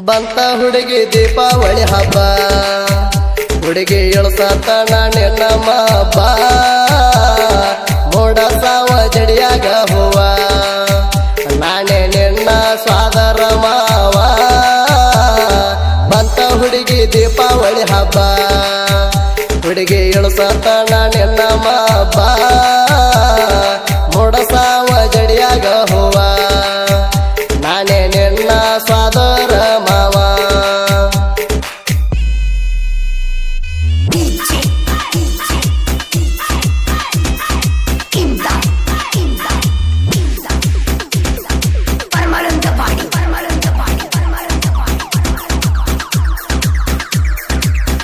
ಬಂತ ಹುಡುಗಿ ದೀಪಾವಳಿ ಹಬ್ಬ. ಹುಡುಗಿ ಇಳಸಾತ ನಮ್ಮ ಹಬ್ಬ. ಮೋಡ ಸಾವ ಜಡಿಯಾಗ ಹೂವ. ನಾನೇ ನಿನ್ನ ಸ್ವಾದರ ಮಾವ. ಬಂತ ಹುಡುಗಿ ದೀಪಾವಳಿ ಹಬ್ಬ. ಹುಡುಗಿ ಇಳಸಾತ ನಮ್ಮ ಮಾಬ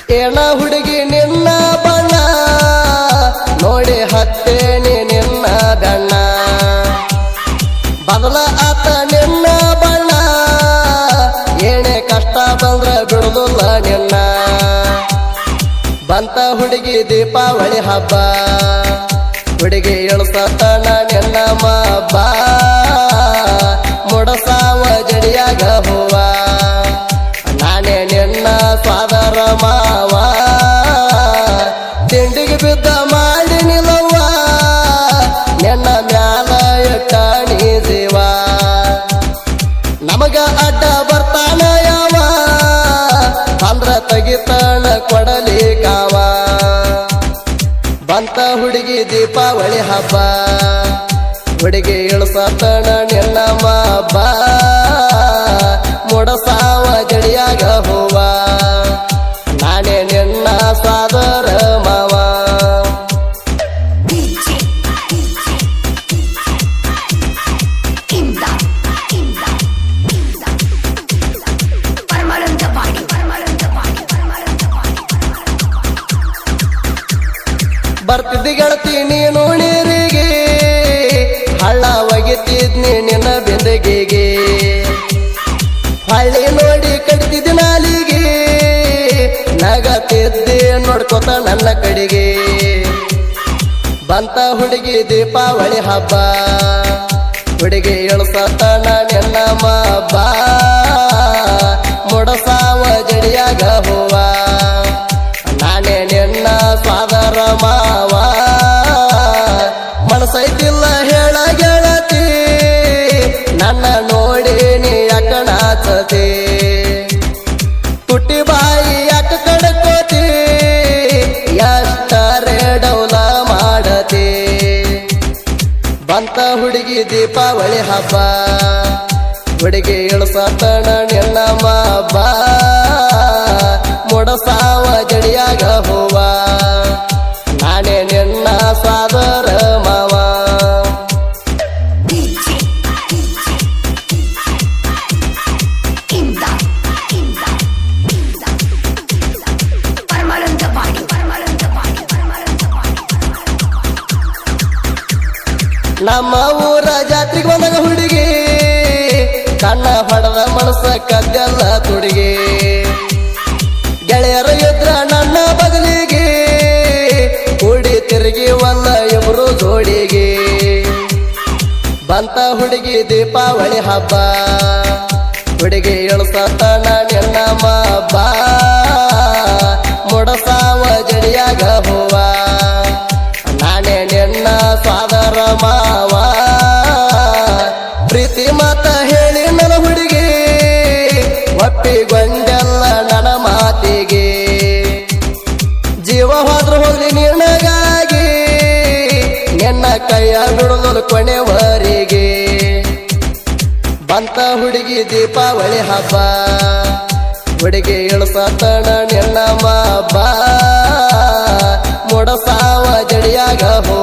ಏನ ಹುಡುಗಿ ನಿನ್ನ ಬಣ್ಣ. ನೋಡಿ ಹತ್ತೇನಿ ನಿನ್ನ ಬಣ್ಣ ಬದಲ ಆತ ನಿನ್ನ ಬಣ್ಣ. ಏನೇ ಕಷ್ಟ ಬಂದ್ರ ಬಿಡುದಿಲ್ಲ ನಿನ್ನ. ಬಂತ ಹುಡುಗಿ ದೀಪಾವಳಿ ಹಬ್ಬ. ಹುಡುಗಿ ಇಳಿಸತನ ನಿನ್ನ ಮಾಬ ಮುಡಸಾವ ಜಡಿಯಾಗ ಹೂವ ನಮಗ ಅಡ್ಡ ಬರ್ತಾನ ಯಾವ? ಅಂದ್ರ ತೆಗಿತಾನ ಕೊಡಲಿ ಕಾವ. ಬಂತ ಹುಡುಗಿ ದೀಪಾವಳಿ ಹಬ್ಬ. ಹುಡುಗಿ ಇಳಿಸತನ ನಿನ್ನ ಬರ್ತಿದ್ದಿ ಗೆಳತಿ ನೀನು ನೀರಿಗೆ, ಹಳ್ಳ ಒಗಿತಿದ್ನಿ ನಿನ್ನ ಬೆಂದಗೆಗೆ. ಹಳ್ಳಿ ನೋಡಿ ಕಡಿತಿದ್ದಿ ನಾಲಿಗೆ, ನಗತಿದ್ದೆ ನೋಡ್ಕೊತ ನನ್ನ ಕಡೆಗೆ. ಬಂತ ಹುಡುಗಿ ದೀಪಾವಳಿ ಹಬ್ಬ, ಹುಡುಗಿ ಇಳಿಸತನ ನಿನ್ನ ಮಾಬ ಬಡಿಗೆ ಏಳು ಸಾತಣ ನೆಲ್ಲ ಮಾಬ ಮೊಡ ಸಾವ ಜಡಿಯಾಗ ಹೋವ. ನಾನೇ ನೆಲ್ಲ ಸಾಧರ ಮಾವ. ನಮ್ಮ ಊರ ಜಾತ್ರೆಗೆ ಬಂದಾಗ ಹುಡುಗಿ ಕಣ್ಣ ಹೊಡೆದ ಮನಸ್ಸ ಕದ್ದೆಲ್ಲ ತುಡಿಗೆ. ಗೆಳೆಯರ ಎದ್ರ ನನ್ನ ಬದಲಿಗೆ. ಕೂಡಿ ತಿರುಗಿ ಒಂದ ಇಬ್ರು ಜೋಡಿಗೆ. ಬಂತ ಹುಡುಗಿ ದೀಪಾವಳಿ ಹಬ್ಬ. ಹುಡುಗಿ ಇಳಿಸತನ ನಿನ್ನ ಮಾಬ ಮುಡಸಾವ ಹೇಳಿ ನನ್ನ ಹುಡುಗಿ, ಒಪ್ಪಿಗೊಂಡೆಲ್ಲ ನನ್ನ ಮಾತಿಗೆ. ಜೀವ ಹೋದ್ರ ಹೋಗ್ಲಿ ನಿನಗಾಗಿ ನಿನ್ನ ಕೈಯ ನುಡಿದು ಕೊನೆವರೆಗೆ. ಬಂತ ಹುಡುಗಿ ದೀಪಾವಳಿ ಹಬ್ಬ, ಹುಡುಗಿ ಇಳಿಸತನ ನಿನ್ನ ಮಾಬ ಮುಡಸಾವ ಜಡಿಯಾಗ ಹೂವ